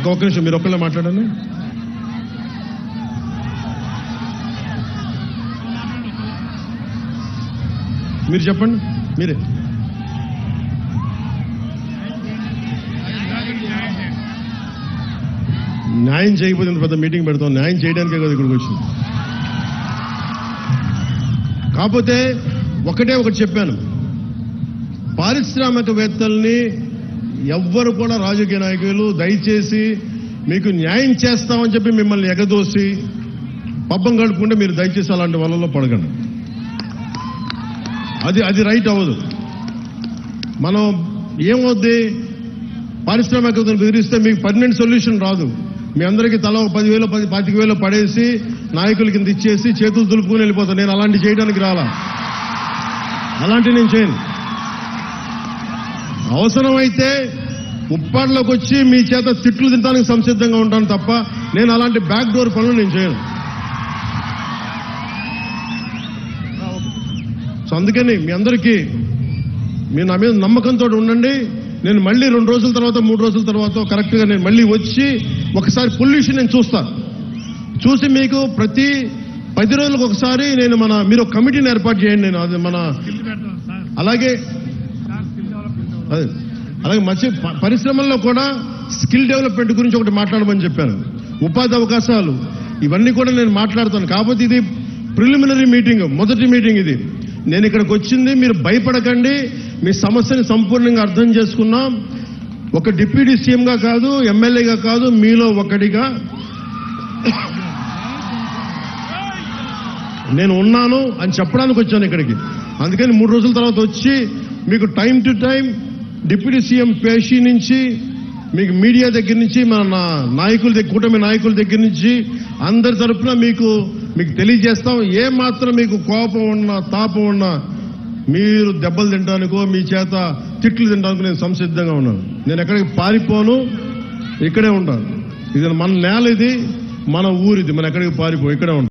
ఒక్క ఒక్క నిమిషం మీరు ఒక్కళ్ళే మాట్లాడండి. మీరు చెప్పండి మీరే. న్యాయం చేయకపోతే పెద్ద మీటింగ్ పెడతాం న్యాయం చేయడానికే కదా ఇక్కడికి వచ్చింది కాకపోతే ఒకటే ఒకటి చెప్పాను. పారిశ్రామికవేత్తల్ని ఎవ్వరు కూడా రాజకీయ నాయకులు దయచేసి మీకు న్యాయం చేస్తామని చెప్పి మిమ్మల్ని ఎగదోసి పబ్బం గడుపుకుంటే మీరు దయచేసి అలాంటి వలలో పడగండి అది అది రైట్ అవ్వదు. మనం ఏమవుద్ది? పారిశ్రామికతను బెదిరిస్తే మీకు పర్మనెంట్ సొల్యూషన్ రాదు. మీ అందరికీ తల ఒక పదివేలు పది పాతిక వేలు పడేసి నాయకుల కింద ఇచ్చేసి చేతులు దులుపుకొని వెళ్ళిపోతాను. నేను అలాంటి చేయడానికి రాలా. అలాంటి నేను చేయను. అవసరమైతే ఉప్పాడులోకి వచ్చి మీ చేత తిట్లు తినడానికి సంసిద్ధంగా ఉంటాను తప్ప నేను అలాంటి బ్యాక్ డోర్ పనులు నేను చేయను. సో అందుకని మీ అందరికీ మీరు నా మీద నమ్మకంతో ఉండండి. నేను మళ్ళీ రెండు రోజుల తర్వాత మూడు రోజుల తర్వాత కరెక్ట్గా నేను మళ్ళీ వచ్చి ఒకసారి పొల్యూషన్ నేను చూస్తాను చూసి మీకు ప్రతి పది రోజులకు ఒకసారి నేను మన మీరు ఒక కమిటీని ఏర్పాటు చేయండి. నేను అది మన అలాగే అలాగే మత్స్య ప- పరిశ్రమల్లో కూడా స్కిల్ డెవలప్మెంట్ గురించి ఒకటి మాట్లాడమని చెప్పాను ఉపాధి అవకాశాలు ఇవన్నీ కూడా నేను మాట్లాడుతాను. కాకపోతే ఇది ప్రిలిమినరీ మీటింగ్ మొదటి మీటింగ్ ఇది. నేను ఇక్కడికి వచ్చింది మీరు భయపడకండి మీ సమస్యని సంపూర్ణంగా అర్థం చేసుకున్నాం. ఒక డిప్యూటీ సీఎంగా కాదు ఎమ్మెల్యేగా కాదు మీలో ఒకటిగా. నేను ఉన్నాను అని చెప్పడానికి వచ్చాను ఇక్కడికి. అందుకని మూడు రోజుల తర్వాత వచ్చి మీకు time to time deputy CM పేషీ నుంచి మీకు మీడియా దగ్గర నుంచి మన నా- నాయకుల దగ్గర కూటమి నాయకుల దగ్గర నుంచి అందరి తరపున మీకు మీకు తెలియజేస్తాం. ఏ మాత్రం మీకు కోపం ఉన్నా తాపం ఉన్నా మీరు దెబ్బలు తినడానికో మీ చేత తిట్లు తినడానికి నేను సంసిద్ధంగా ఉన్నాను. నేను ఎక్కడికి పారిపోను ఇక్కడే ఉంటాను. ఇది మన నేల ఇది మన ఊరిది. మనం ఎక్కడికి పారిపో ఇక్కడే ఉంటాం.